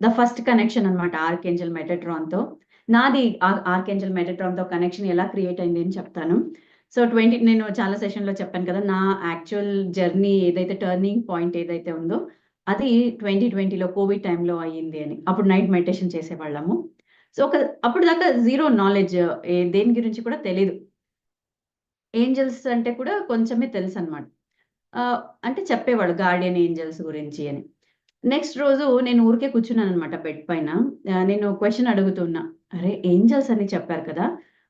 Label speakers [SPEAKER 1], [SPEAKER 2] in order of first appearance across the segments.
[SPEAKER 1] The first connection అనమాట archangel మెటట్రాన్‌తో. నాది ఆర్కేంజల్ మెటట్రాన్తో కనెక్షన్ ఎలా క్రియేట్ అయింది అని చెప్తాను. సో, 20 నేను చాలా సెషన్‌లో చెప్పాను కదా! నా యాక్చువల్ జర్నీ ఏదైతే టర్నింగ్ పాయింట్ ఏదైతే ఉందో, అది 2020లో కోవిడ్ టైంలో అయ్యింది అని. అప్పుడు నైట్ మెడిటేషన్ చేసేవాళ్ళము. సో, ఒక దాకా జీరో నాలెడ్జ్ దేని గురించి కూడా తెలీదు. ఏంజెల్స్ అంటే కూడా కొంచెమే తెలుసు అనమాట అంటే చెప్పేవాడు గార్డియన్ ఏంజెల్స్ గురించి అని. నెక్స్ట్ రోజు నేను ఊరికే కూర్చున్నాను అనమాట బెడ్ పైన. నేను క్వశ్చన్ అడుగుతున్నా. అరే! ఏంజెల్స్ అని చెప్పారు కదా!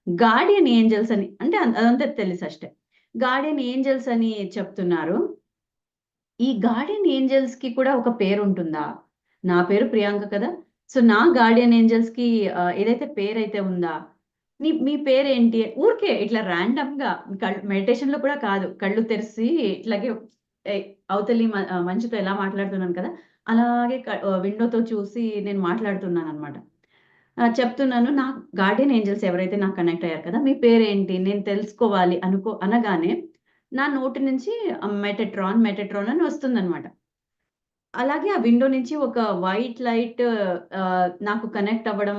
[SPEAKER 1] గార్డియన్ ఏంజెల్స్ అని అంటే అదంతా తెలుసు ఫస్టే. గార్డియన్ ఏంజెల్స్ అని చెప్తున్నారు. ఈ గార్డియన్ ఏంజెల్స్‌కి కూడా ఒక పేరు ఉంటుందా నా పేరు ప్రియాంక కదా! సో, నా గార్డియన్ ఏంజల్స్కి ఏదైతే పేరు అయితే ఉందా? నీ మీ పేరేంటి? ఊరికే ఇట్లా ర్యాండమ్‌గా మెడిటేషన్లో కూడా కాదు. కళ్ళు తెరిసి ఇట్లాగే అవతలి మ మనిషితో ఎలా మాట్లాడుతున్నాను కదా! అలాగే విండోతో చూసి నేను మాట్లాడుతున్నాను అనమాట చెప్తున్నాను నా గార్డియన్ ఏంజెల్స్ ఎవరైతే నాకు కనెక్ట్ అయ్యారు కదా! మీ పేరేంటి? నేను తెలుసుకోవాలి అనుకో అనగానే నా నోటి నుంచి ఆహ్, మెటట్రాన్, మెటట్రాన్ అని వస్తుందనమాట. అలాగే ఆ విండో నుంచి ఒక వైట్ లైట్ నాకు కనెక్ట్ అవ్వడం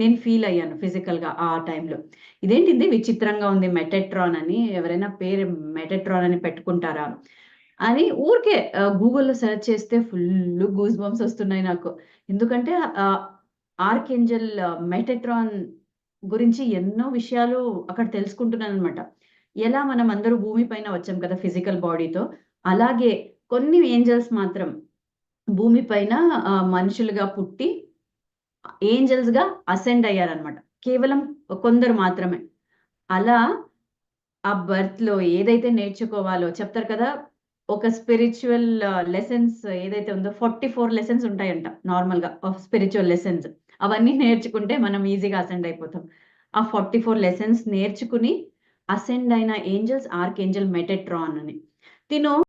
[SPEAKER 1] నేను ఫీల్ అయ్యాను ఫిజికల్‌గా ఆ టైంలో ఇదేంటిది విచిత్రంగా ఉంది మెటట్రాన్ అని ఎవరైనా పేరు మెటట్రాన్ అని పెట్టుకుంటారా? అని ఊరికే గూగుల్‌లో సెర్చ్ చేస్తే ఫుల్ గూస్ బంప్స్ వస్తున్నాయి నాకు. ఎందుకంటే ఆర్కేంజల్ మెటెట్రాన్ గురించి ఎన్నో విషయాలు అక్కడ తెలుసుకుంటున్నాను అనమాట ఎలా మనం అందరూ భూమి పైన వచ్చాం కదా! ఫిజికల్ బాడీతో. అలాగే కొన్ని ఏంజెల్స్ మాత్రం భూమి పైన మనుషులుగా పుట్టి ఏంజెల్స్‌గా అసెండ్ అయ్యారనమాట. కేవలం కొందరు మాత్రమే. అలా ఆ బర్త్‌లో ఏదైతే నేర్చుకోవాలో చెప్తారు కదా! ఒక స్పిరిచువల్ లెసన్స్ uh, ఏదైతే ఉందో 44 లెసన్స్ ఉంటాయంట నార్మల్గా స్పిరిచువల్ లెసన్స్. అవన్నీ నేర్చుకుంటే మనం ఈజీగా అసెండ్ అయిపోతాం. ఆ 44 లెసన్స్ నేర్చుకుని అసెండ్ అయిన ఏంజెల్స్ ఆర్కేంజల్ మెటెట్రాన్ అని. తిను